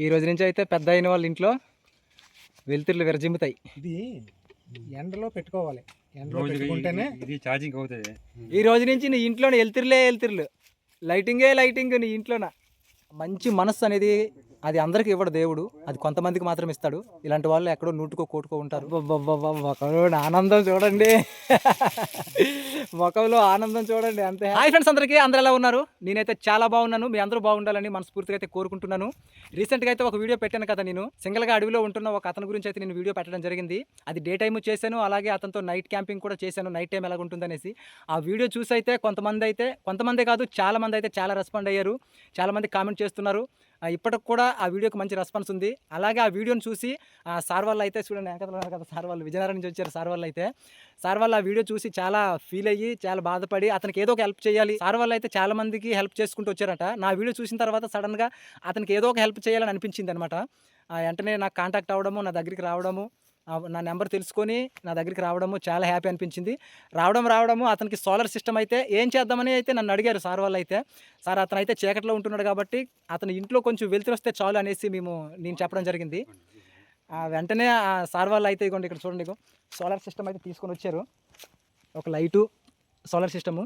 ఈ రోజు నుంచి అయితే పెద్ద అయిన వాళ్ళ ఇంట్లో వెలుతురులు విరజిమ్ముతాయి. ఇది ఎండలో పెట్టుకోవాలి. ఎండలో పెట్టుకుంటేనే ఇది- ఇది ఛార్జింగ్ అవుతుంది ఈ రోజు నుంచి నీ ఇంట్లోనే వెలుతురులే వెలుతురులు. లైటింగే లైటింగ్ నీ ఇంట్లోన. మంచి మనస్సు అనేది అది అందరికీ ఇవ్వడు దేవుడు. అది కొంతమందికి మాత్రం ఇస్తాడు. ఇలాంటి వాళ్ళు ఎక్కడో నూటుకో కోటుకో ఉంటారు. ముఖంలో ఆనందం చూడండి. ముఖంలో ఆనందం చూడండి అంతే. హాయ్ ఫ్రెండ్స్ అందరికీ అందరు ఎలా ఉన్నారు? నేనైతే చాలా బాగున్నాను. మీ అందరూ బాగుండాలని మనస్ఫూర్తిగా అయితే కోరుకుంటున్నాను. రీసెంట్గా అయితే ఒక వీడియో పెట్టాను కదా నేను. సింగిల్గా అడవిలో ఉంటున్న ఒక అతని గురించి అయితే నేను వీడియో పెట్టడం జరిగింది. అది డే టైము చేశాను. అలాగే అతనితో నైట్ క్యాంపింగ్ కూడా చేశాను. నైట్ టైం ఎలా ఉంటుందనేసి ఆ వీడియో చూసి అయితే కొంతమంది అయితే కొంతమందే కాదు చాలా మంది అయితే చాలా రెస్పాండ్ అయ్యారు. చాలా మంది కామెంట్ చేస్తున్నారు. ఇప్పటికి కూడా ఆ వీడియోకి మంచి రెస్పాన్స్ ఉంది. అలాగే ఆ వీడియోని చూసి ఆ సార్ వాళ్ళు అయితే చూడండి వెనకాల కదా సార్ వాళ్ళు విజయనగరం నుంచి వచ్చారు సార్ వాళ్ళు అయితే. సార్ వాళ్ళు ఆ వీడియో చూసి చాలా ఫీల్ అయ్యి చాలా బాధపడి అతనికి ఏదో ఒక హెల్ప్ చేయాలి. సార్ వాళ్ళు అయితే చాలా మందికి హెల్ప్ చేసుకుంటూ వచ్చారట. నా వీడియో చూసిన తర్వాత సడన్గా అతనికి ఏదో ఒక హెల్ప్ చేయాలని అనిపించింది అనమాట వెంటనే నాకు కాంటాక్ట్ అవ్వడము నా దగ్గరికి రావడము నా నెంబర్ తెలుసుకొని నా దగ్గరికి రావడము చాలా హ్యాపీ అనిపించింది. రావడం రావడము అతనికి సోలార్ సిస్టమ్ అయితే ఏం చేద్దామని అయితే నన్ను అడిగారు సార్ వాళ్ళు అయితే. సార్ అతను అయితే చీకట్లో ఉంటున్నాడు కాబట్టి అతని ఇంట్లో కొంచెం వెళ్తురు వస్తే చాలు అనేసి మేము నేను చెప్పడం జరిగింది. వెంటనే ఆ సార్ వాళ్ళు అయితే ఇగోండి ఇక్కడ చూడండి సోలార్ సిస్టమ్ అయితే తీసుకొని వచ్చారు. ఒక లైటు సోలార్ సిస్టము.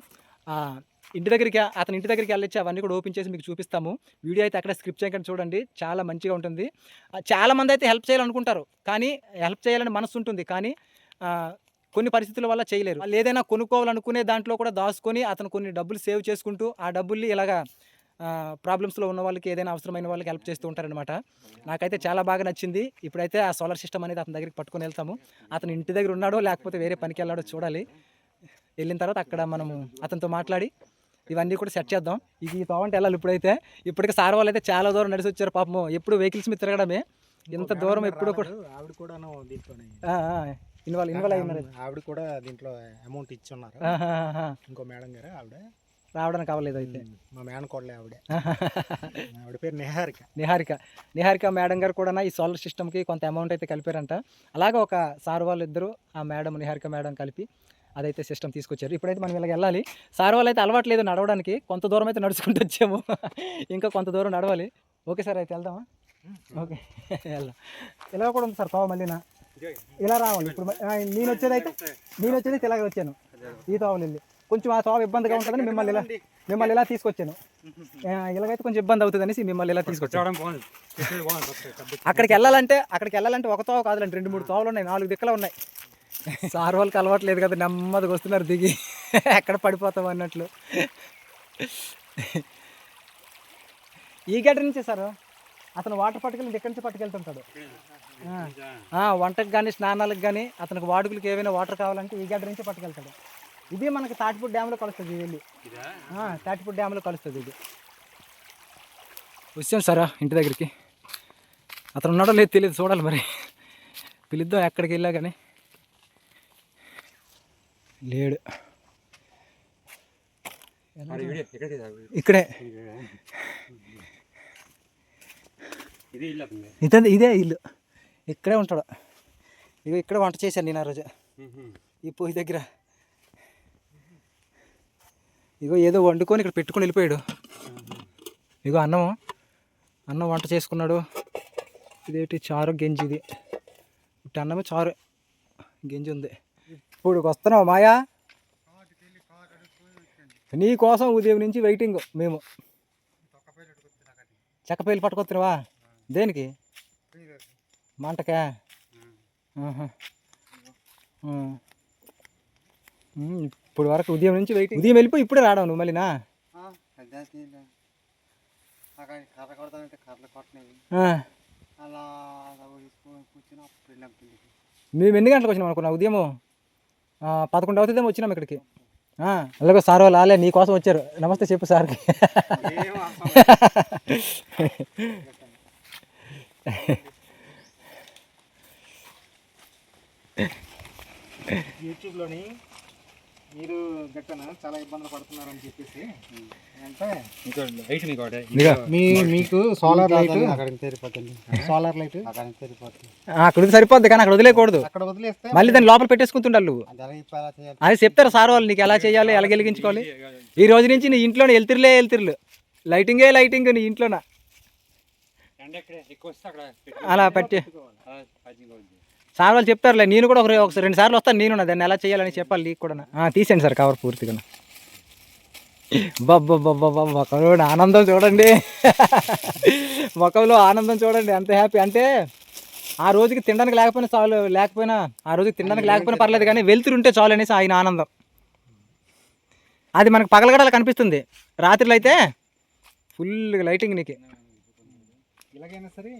ఇంటి దగ్గరికి అతని ఇంటి దగ్గరికి వెళ్ళొచ్చి అవన్నీ కూడా ఓపెన్ చేసి మీకు చూపిస్తాము. వీడియో అయితే అక్కడ స్క్రిప్ట్ చేయకుండా చూడండి. చాలా మంచిగా ఉంటుంది. చాలామంది చాలా మంది అయితే హెల్ప్ చేయాలనుకుంటారు. కానీ హెల్ప్ చేయాలని మనసు ఉంటుంది. కానీ కొన్ని పరిస్థితుల వల్ల చేయలేరు. ఏదైనా కొనుక్కోవాలనుకునే దాంట్లో కూడా దాచుకొని అతను కొన్ని డబ్బులు సేవ్ చేసుకుంటూ ఆ డబ్బుల్ని ఇలాగా ప్రాబ్లమ్స్లో ఉన్న వాళ్ళకి ఏదైనా అవసరమైన వాళ్ళకి హెల్ప్ చేస్తూ ఉంటారనమాట నాకైతే చాలా బాగా నచ్చింది. ఇప్పుడైతే ఆ సోలార్ సిస్టమ్ అనేది అతని దగ్గరికి పట్టుకొని వెళ్తాము. అతను ఇంటి దగ్గర ఉన్నాడో లేకపోతే వేరే పనికి వెళ్ళాడో చూడాలి. వెళ్ళిన తర్వాత అక్కడ మనము అతనితో మాట్లాడి ఇవన్నీ కూడా సెట్ చేద్దాం. ఇది ఈ తోవంటే వెళ్ళాలి ఇప్పుడైతే. ఇప్పటికి సార్ వాళ్ళు అయితే చాలా దూరం నడిచి వచ్చారు పాపం ఎప్పుడు వెహికల్స్ మీద తిరగడమే. ఇంత దూరం ఎప్పుడు కూడా ఆవిడ కూడా ఇన్వాల్వ్ ఇన్వాల్వ్ అయి ఉన్నారు ఆవిడ కూడా దీంట్లో అమౌంట్ ఇచ్చున్నారు. ఆహాహాహా. ఇంకో మేడం గారు ఆవిడ. రావడానికి అవ్వలేదు అయితే. మా మేనకోడలే ఆవిడ. ఆవిడ పేరు నిహారిక. నిహారిక. నిహారిక మేడం గారు కూడా ఈ సోలార్ సిస్టమ్కి కొంత అమౌంట్ అయితే కలిపారంట. అలాగే ఒక సార్ వాళ్ళు ఇద్దరు ఆ మేడం నిహారిక మేడం కలిపి అదైతే సిస్టమ్ తీసుకొచ్చారు. ఇప్పుడైతే మనం ఇలాగ వెళ్ళాలి. సార్ వాళ్ళు అయితే అలవాటు లేదు నడవడానికి. కొంత దూరం అయితే నడుచుకుంటూ వచ్చాము. ఇంకా కొంత దూరం నడవాలి. ఓకే సార్ అయితే వెళ్దామా? ఓకే. వెళ్దాం. ఇలా కూడా ఉంది సార్ తోవ మళ్ళీనా ఇలా రావాలి. ఇప్పుడు నేను వచ్చేది అయితే నేను వచ్చేది ఇలాగే వచ్చాను. ఈ తోవలు వెళ్ళి కొంచెం ఆ తోవ ఇబ్బందిగా ఉంటుందని మిమ్మల్ని ఇలా మిమ్మల్ని ఇలా తీసుకొచ్చాను. ఇలాగైతే కొంచెం ఇబ్బంది అవుతుంది అనేసి మిమ్మల్ని ఇలా తీసుకొచ్చాను. అక్కడికి వెళ్ళాలంటే అక్కడికి వెళ్ళాలంటే ఒక తోవ కాదులండి. రెండు మూడు తోవలు ఉన్నాయి. నాలుగు దిక్కలు ఉన్నాయి. సార్ వాళ్ళకి అలవాట్లేదు కదా నెమ్మదిగా వస్తున్నారు దిగి. ఎక్కడ పడిపోతాం అన్నట్లు. ఈ గడ్డ నుంచే సార్? అతను వాటర్ పట్టుకెళ్ళి ఇక్కడి నుంచి పట్టుకెళ్తుంటాడు? వంటకు కానీ స్నానాలకు కానీ అతనికి వాడుకలకి ఏవైనా వాటర్ కావాలంటే ఈ గడ్డ నుంచి పట్టుకెళ్తాడు. ఇది మనకి తాటిపూడి డ్యామ్లో కలుస్తుంది వెళ్ళి ఇదా? తాటిపూడి డ్యామ్లో కలుస్తుంది ఇది. వచ్చాం సారా ఇంటి దగ్గరికి. అతను ఉన్నాడో లేదు తెలియదు చూడాలి మరి. పిలుద్దాం ఎక్కడికి వెళ్ళా కానీ లేడు? ఇక్కడే. ఇది. ఇదే ఇల్లు. ఇక్కడే ఉంటాడు. ఇగో ఇక్కడ వంట చేశాను నేను ఆ రోజు. ఈ పొయ్యి దగ్గర. ఇగో ఏదో వండుకొని ఇక్కడ పెట్టుకొని వెళ్ళిపోయాడు. ఇగో అన్నం అన్నం వంట చేసుకున్నాడు. ఇదేంటి చారు గెంజి ఇది? అన్నమే చారు. గెంజి ఉంది. ఇప్పుడు వస్తున్నావు మాయా? నీ కోసం ఉదయం నుంచి వెయిటింగ్ మేము. చెక్కపల్లి పట్టుకొస్తున్నావా? దేనికి? మంటకా? ఇప్పుడు వరకు ఉదయం నుంచి వెయిటింగ్ ఉదయం వెళ్ళిపోయి ఇప్పుడే రావడం నువ్వు మళ్ళీనా? మేము ఎన్ని గంటలకు వచ్చినాం అనుకున్నా ఉదయము? పదకొండు అవుతుందేమో వచ్చినాం ఇక్కడికి. అలాగే సార్ వాళ్ళు ఆలే నీ కోసం వచ్చారు. నమస్తే చెప్పు సార్కి. యూట్యూబ్లోని మీరు గట్టన చాలా ఇబ్బందులు పడుతున్నారని చెప్పేసి. అంటే లైట్ మీకు సోలార్ లైట్. అక్కడ సరిపోతుంది. Solar light? అక్కడ సరిపోతుంది. ఆ, అక్కడ ఉంది సరిపోద్ది కానీ అక్కడ వదిలేయకూడదు. అక్కడ వదిలేస్తే మళ్ళీ దాన్ని లోపల పెట్టేసుకుంటుండాలి అది చెప్తారు సార్ వాళ్ళు నీకు ఎలా చేయాలి ఎలా వెలిగించుకోవాలి. ఈ రోజు నుంచి నీ ఇంట్లోనే వెళ్తురులే వెళ్తురులు లైటింగే లైటింగ్ నీ ఇంట్లోన. అలా పెట్టి సార్ వాళ్ళు చెప్తారులే నేను కూడా ఒక ఒకసారి రెండు సార్లు వస్తాను నేను దాన్ని ఎలా చేయాలని చెప్పాలి నీకు కూడా. తీసేయండి సార్ కవర్ పూర్తిగా. బాబ్బా మొక్కలో ఆనందం చూడండి. మొక్కలో ఆనందం చూడండి ఎంత హ్యాపీ అంటే ఆ రోజుకి తినడానికి లేకపోయినా చాలు లేకపోయినా ఆ రోజుకి తినడానికి లేకపోయినా పర్లేదు కానీ వెళ్తురు ఉంటే చాలు అనేసి ఆయన ఆనందం. అది మనకు పగలగడాల కనిపిస్తుంది. రాత్రిలో అయితే ఫుల్ లైటింగ్ నీకు. ఇలాగైనా సరే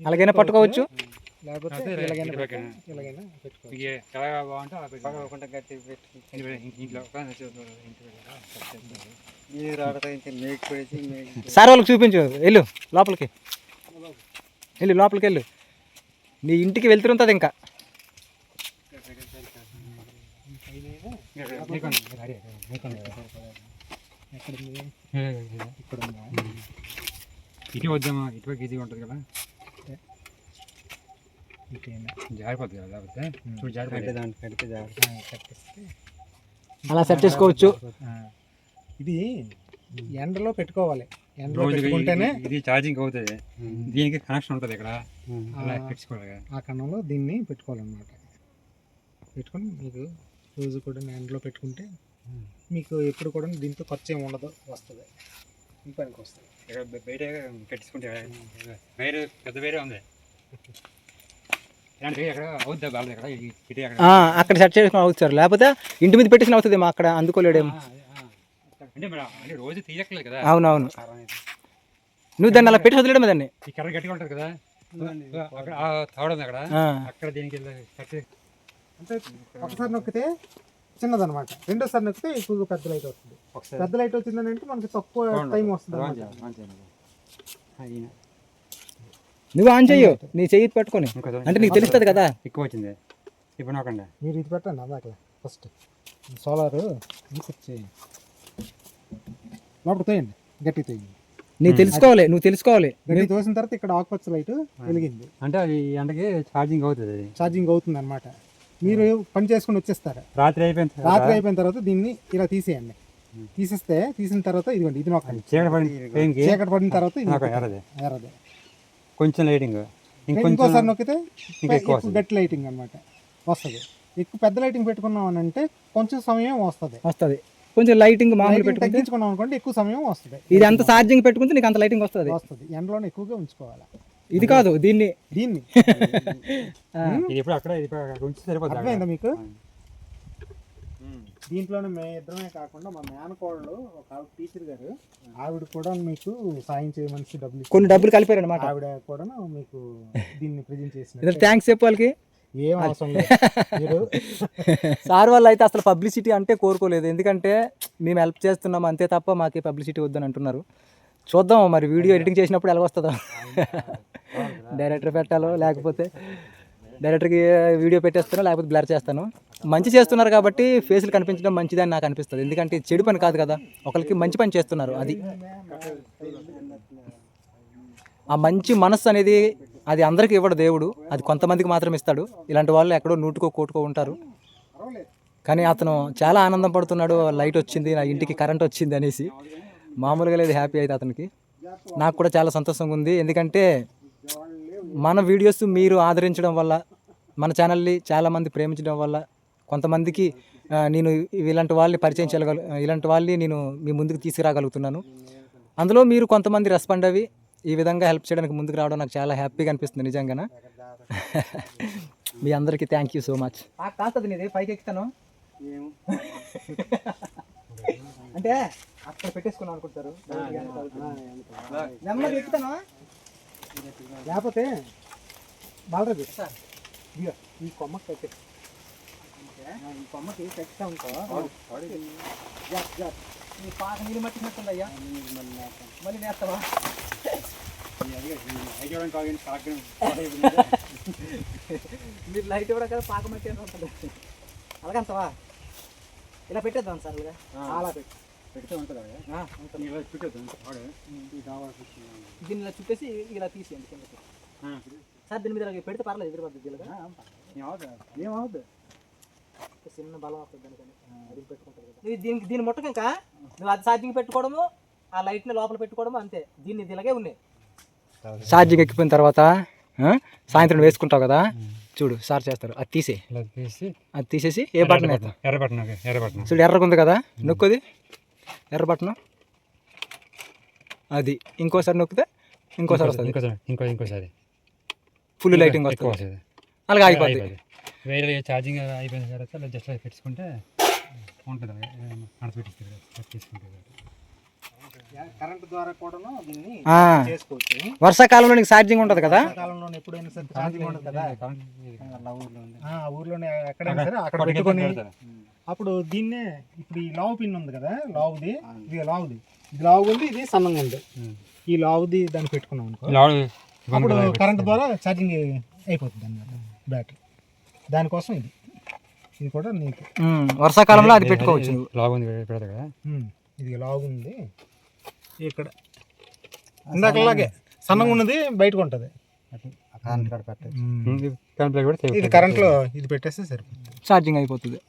అలాగైనా పట్టుకోవచ్చు. లేకపోతే ఇలాగైనా సార్ వాళ్ళకి చూపించు వెళ్ళు లోపలికి. వెళ్ళు లోపలికి వెళ్ళు. నీ ఇంటికి వెళ్తుంటుంది ఇంకా. ఎక్కడ ఉంది? ఇక్కడ ఉందా? ఇటు వద్దామా? ఇటువైపు ఈజీగా ఉంటుంది కదా? జారిపోతుంది కదా చూడు జారిపోతుంది అలా సెట్ చేసుకోవచ్చు. ఇది ఎండలో పెట్టుకోవాలి. ఎండలో పెట్టుకుంటేనే ఇది- ఛార్జింగ్ అవుతుంది దీనికి కనెక్షన్ ఉంటుంది ఇక్కడ. అలా పెట్టుకోవాలి కదా. ఆ కన్నంలో దీన్ని పెట్టుకోవాలన్నమాట. పెట్టుకొని మీకు రోజు కూడా ఎండలో పెట్టుకుంటే మీకు ఎప్పుడు కూడా దీంతో ఖర్చు ఏమి ఉండదు వస్తుంది. ఈ పనికి వస్తుంది. ఇక్కడ బయట కట్టించుకుంటే వేరే పెద్ద వేరే ఉంది. అక్కడ. సెట్ చేసుకుని అవుతారు. లేకపోతే ఇంటి మీద పెట్టేసిన అవుతుంది మా అక్కడ అందుకోలేడేమో. అవునవును. నువ్వు దాన్ని అలా పెట్టి వదిలేయడం దాన్ని. ఈ కర్ర గట్టిగా ఉంటుంది కదా? అక్కడ దీనికి అంటే ఒకసారి నొక్కితే చిన్నదన్నమాట. రెండోసారి నొక్కితే ఎక్కువగా పెద్ద లైట్ వస్తుంది. పెద్ద లైట్ వచ్చిందని అంటే మనకి తక్కువ టైం వస్తుంది ఆన్ అన్నమాట. చేయాలి, ఆన్ చేయాలి. ఆ, ఈయన. నువ్వు ఆన్ చెయ్యు. నీ చెయ్యి పట్టుకొని. అంటే నీకు తెలుస్తుంది కదా. ఎక్కువ వచ్చింది ఇప్పుడు నాకండి మీరు ఇది పెట్టండి అందాక. ఫస్ట్. సోలార్ చేయండి లోపల తోయండి. గట్టి తోయండి. నీకు తెలుసుకోవాలి నువ్వు తెలుసుకోవాలి. గట్టి తోసిన తర్వాత ఇక్కడ ఆకుపచ్చ లైట్ వెలిగింది. అంటే అది ఎండకి ఛార్జింగ్ అవుతుంది అది. ఛార్జింగ్ అవుతుంది అనమాట మీరు పని చేసుకుని వచ్చేస్తారు. రాత్రి అయిపోయిన తర్వాత? రాత్రి అయిపోయిన తర్వాత దీన్ని ఇలా తీసేయండి. తీసేస్తే తీసిన తర్వాత ఇదిగోండి ఇది నొక్కండి. చీకటి పడిన చీకటి పడిన తర్వాత నాకు. ఎర్రది. ఎర్రది. కొంచెం లైటింగ్ ఇంకొంచెం ఇంకోసారి నొక్కితే ఇంకా ఎక్కువ గట్టి లైటింగ్ అనమాట వస్తుంది. ఎక్కువ పెద్ద లైటింగ్ పెట్టుకున్నాం అని అంటే కొంచెం సమయం వస్తుంది. వస్తుంది. కొంచెం లైటింగ్ మామూలు లైటింగ్ పెట్టుకుంటే తగ్గించుకున్నాం అనుకోండి ఎక్కువ సమయం వస్తుంది. ఇది అంత ఛార్జింగ్ పెట్టుకుంటే నీకు అంత లైటింగ్ వస్తుంది. వస్తుంది. ఎండలోనే ఎక్కువగా ఉంచుకోవాలి? ఇది కాదు దీన్ని. దీన్ని. ఇది ఎప్పుడు అక్కడ ఇది మీకు? దీంట్లోనే మే ఇద్దరమే కాకుండా మా మేనకోడలు ఒక ఆవిడ టీచర్ గారు ఆవిడ కూడా మీకు సాయం చేయమని డబ్బులు. కొన్ని డబ్బులు కలిపారు అనమాట ఆవిడ కూడా మీకు దీన్ని ప్రజెంట్ చేసిన థ్యాంక్స్ చెప్పు వాళ్ళకి ఏం అవసరం లేదు. సార్ వాళ్ళు అయితే అసలు పబ్లిసిటీ అంటే కోరుకోలేదు. ఎందుకంటే మేము హెల్ప్ చేస్తున్నాం అంతే తప్ప మాకే పబ్లిసిటీ వద్దని అంటున్నారు. చూద్దాం మరి వీడియో ఎడిటింగ్ చేసినప్పుడు ఎలా వస్తుందో. డైరెక్టర్ పెట్టాలో లేకపోతే డైరెక్టర్కి వీడియో పెట్టేస్తాను లేకపోతే బ్లర్ చేస్తాను. మంచి చేస్తున్నారు కాబట్టి ఫేస్లు కనిపించడం మంచిదని నాకు అనిపిస్తుంది. ఎందుకంటే చెడు పని కాదు కదా ఒకరికి మంచి పని చేస్తున్నారు అది. ఆ మంచి మనస్సు అనేది అది అందరికీ ఇవ్వడు దేవుడు. అది కొంతమందికి మాత్రం ఇస్తాడు. ఇలాంటి వాళ్ళు ఎక్కడో నూటుకో కోటుకో ఉంటారు. కానీ అతను చాలా ఆనందం పడుతున్నాడు. లైట్ వచ్చింది నా ఇంటికి కరెంట్ వచ్చింది అనేసి. మామూలుగా లేదు హ్యాపీ అయితే అతనికి. నాకు కూడా చాలా సంతోషంగా ఉంది. ఎందుకంటే మన వీడియోస్ మీరు ఆదరించడం వల్ల మన ఛానల్ని చాలామంది ప్రేమించడం వల్ల కొంతమందికి నేను ఇలాంటి వాళ్ళని పరిచయం చేయగల ఇలాంటి వాళ్ళని నేను మీ ముందుకు తీసుకురాగలుగుతున్నాను. అందులో మీరు కొంతమంది రెస్పాండ్ అవి ఈ విధంగా హెల్ప్ చేయడానికి ముందుకు రావడం నాకు చాలా హ్యాపీగా అనిపిస్తుంది నిజంగా మీ అందరికీ థ్యాంక్ యూ సో మచ్ కాస్తుంది నీది పైకి ఎక్కుతాను. అంటే అక్కడ పెట్టేసుకున్నాం అనుకుంటారు. నెమ్మది ఎక్కుతాను? లేకపోతే బాలరాజు. ఇదిగో, ఈ కొమ్మకి కట్టే ఈ కొమ్మకి కట్టా నీ పాక నీళ్ళు మట్టినట్టుందయ్యా మళ్ళీ నేస్తావా మీరు లైట్ ఇవ్వడం కదా పాక మట్టి ఉంటుంది. అలాగంతవా ఇలా పెట్టేద్దాం సార్ అలాగా అలా పెట్టి. పెడితే ఉంటుంది. ఇలా చుట్టేద్దాం. దీన్ని ఇలా చుట్టేసి ఇలా తీసేయండి కిందకి. సార్ దీని మీద పెడితే పర్లేదు ఎదురు పద్ధతి? ఏమవుద్దు చిన్న బలం వస్తుంది దానికని అది పెట్టుకుంటుంది కదా. ఇది దీనికి దీని ముట్టక ఇంకా నువ్వు అది ఛార్జింగ్ పెట్టుకోవడము ఆ లైట్ని లోపల పెట్టుకోవడము అంతే. దీన్ని ఇది ఇలాగే ఉన్నాయి ఛార్జింగ్ ఎక్కిపోయిన తర్వాత ఆ, సాయంత్రం వేసుకుంటావు కదా చూడు సార్ చేస్తారు. అది తీసే. అది తీసేసి ఏ బటన్ ఎర్ర బటన్ ఎర్ర బటన్ చూడు ఎర్రగా ఉంది కదా నొక్కుది. ఎర్ర బటన్. అది. ఇంకోసారి నొక్కితే ఇంకోసారి వస్తుంది. ఇంకోసారి ఇంకో ఇంకోసారి. ఫుల్ లైటింగ్ వస్తుంది. అలాగే అయిపోద్ది. వేరే ఛార్జింగ్ అయిపోయిన తర్వాత జస్ట్ అలా పెట్టుకుంటే ఉంటుంది. మనసు పెట్టిస్తారు కదా, తీసుకుంటే కరెంట్ ద్వారా కూడాను దీన్ని ఆ, చేసుకోవచ్చు. వర్షాకాలంలో నీకు ఛార్జింగ్ ఉంటుంది కదా? కాలంలో ఎప్పుడైనా సరే ఛార్జింగ్ ఉండదు కదా? ఊర్లో ఉంది ఆ ఊర్లోనే ఎక్కడైనా సరే అక్కడ పెట్టుకొని అప్పుడు దీన్నే ఇప్పుడు ఈ లావు పిన్ ఉంది కదా లావుది ఇది లావుది. ఇది లావు ఉంది ఇది సన్నంగా ఉంది ఈ లావుది దాన్ని పెట్టుకున్నాం అనుకో. అప్పుడు కరెంట్ ద్వారా ఛార్జింగ్ అయిపోతుంది అన్నమాట బ్యాటరీ దానికోసం ఇది. ఇది కూడా నీకు. వర్షాకాలంలో అది పెట్టుకోవచ్చు. లావు ఉంది పెడతా కదా? ఇది లావు ఉంది. ఇక్కడ. ఇందాకలాగే సన్నంగా ఉన్నది బయటకు ఉంటుంది. ఇది కరెంట్లో ఇది పెట్టేస్తే సరిపోతుంది. ఛార్జింగ్ అయిపోతుంది.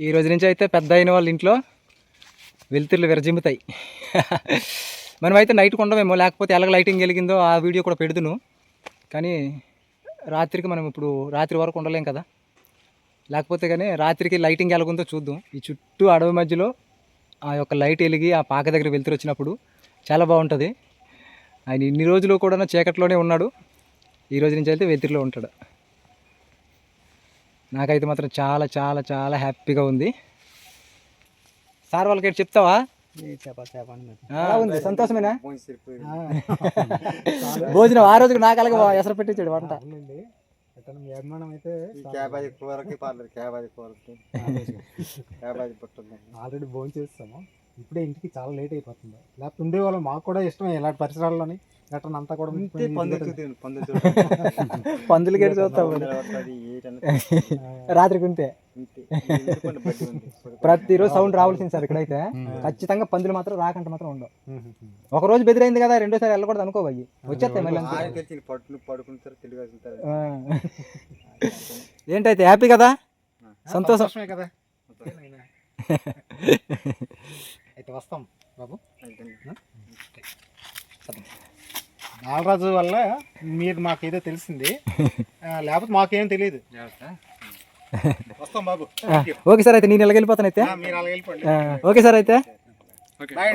ఈ రోజు నుంచి అయితే పెద్ద అయిన వాళ్ళ ఇంట్లో వెలుతుర్లు విరజిమ్ముతాయి. మనమైతే నైట్ కొండమేమో లేకపోతే ఎలాగ లైటింగ్ వెలిగిందో ఆ వీడియో కూడా పెడుదును. కానీ రాత్రికి మనం ఇప్పుడు రాత్రి వరకు ఉండలేం కదా. లేకపోతే కానీ రాత్రికి లైటింగ్ ఎలాగుందో చూద్దాం. ఈ చుట్టూ అడవి మధ్యలో ఆ యొక్క లైట్ వెలిగి ఆ పాక దగ్గర వెళ్తురు వచ్చినప్పుడు చాలా బాగుంటుంది. ఆయన ఇన్ని రోజులు కూడా చీకట్లోనే ఉన్నాడు. ఈ రోజు నుంచి అయితే వెతిరిలో ఉంటాడు. నాకైతే మాత్రం చాలా చాలా చాలా హ్యాపీగా ఉంది. సార్ వాళ్ళకి చెప్తావా? ఉంది. సంతోషమేనా? భోజనం ఆ రోజుకి నాకు అలాగే ఎసరు పెట్టించాడు వంట. ఆల్రెడీ భోజనం చేస్తాము ఇప్పుడే ఇంటికి చాలా లేట్ అయిపోతుంది. లేకపోతే ఉండేవాళ్ళం మాకు కూడా ఇష్టమే ఇలాంటి పరిసరాల్లోని. ఎట్లా అంతా కూడా పందులు తిను పందులు పందులు గేటు చూస్తావు రాత్రికి ఉంటే ప్రతిరోజు సౌండ్ రావాల్సింది సార్ ఇక్కడైతే. ఖచ్చితంగా పందులు మాత్రం రాకంట మాత్రం ఉండవు. ఒక రోజు బెదిరైంది కదా రెండోసారి వెళ్ళకూడదు అనుకోవయ్యి వచ్చేస్తాయి మళ్ళీ. ఏంటైతే హ్యాపీ కదా? సంతోషం. సంతోషమే కదా? అయితే వస్తాం బాబు. బాలరాజు వల్ల మీరు మాకేదో తెలిసింది. ఆ, లేకపోతే మాకేం తెలియదు. వస్తాం బాబు. ఓకే సార్ అయితే నేను వెళ్ళిపోతాను అయితే. ఓకే సార్ అయితే.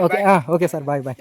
Okay okay sir bye bye.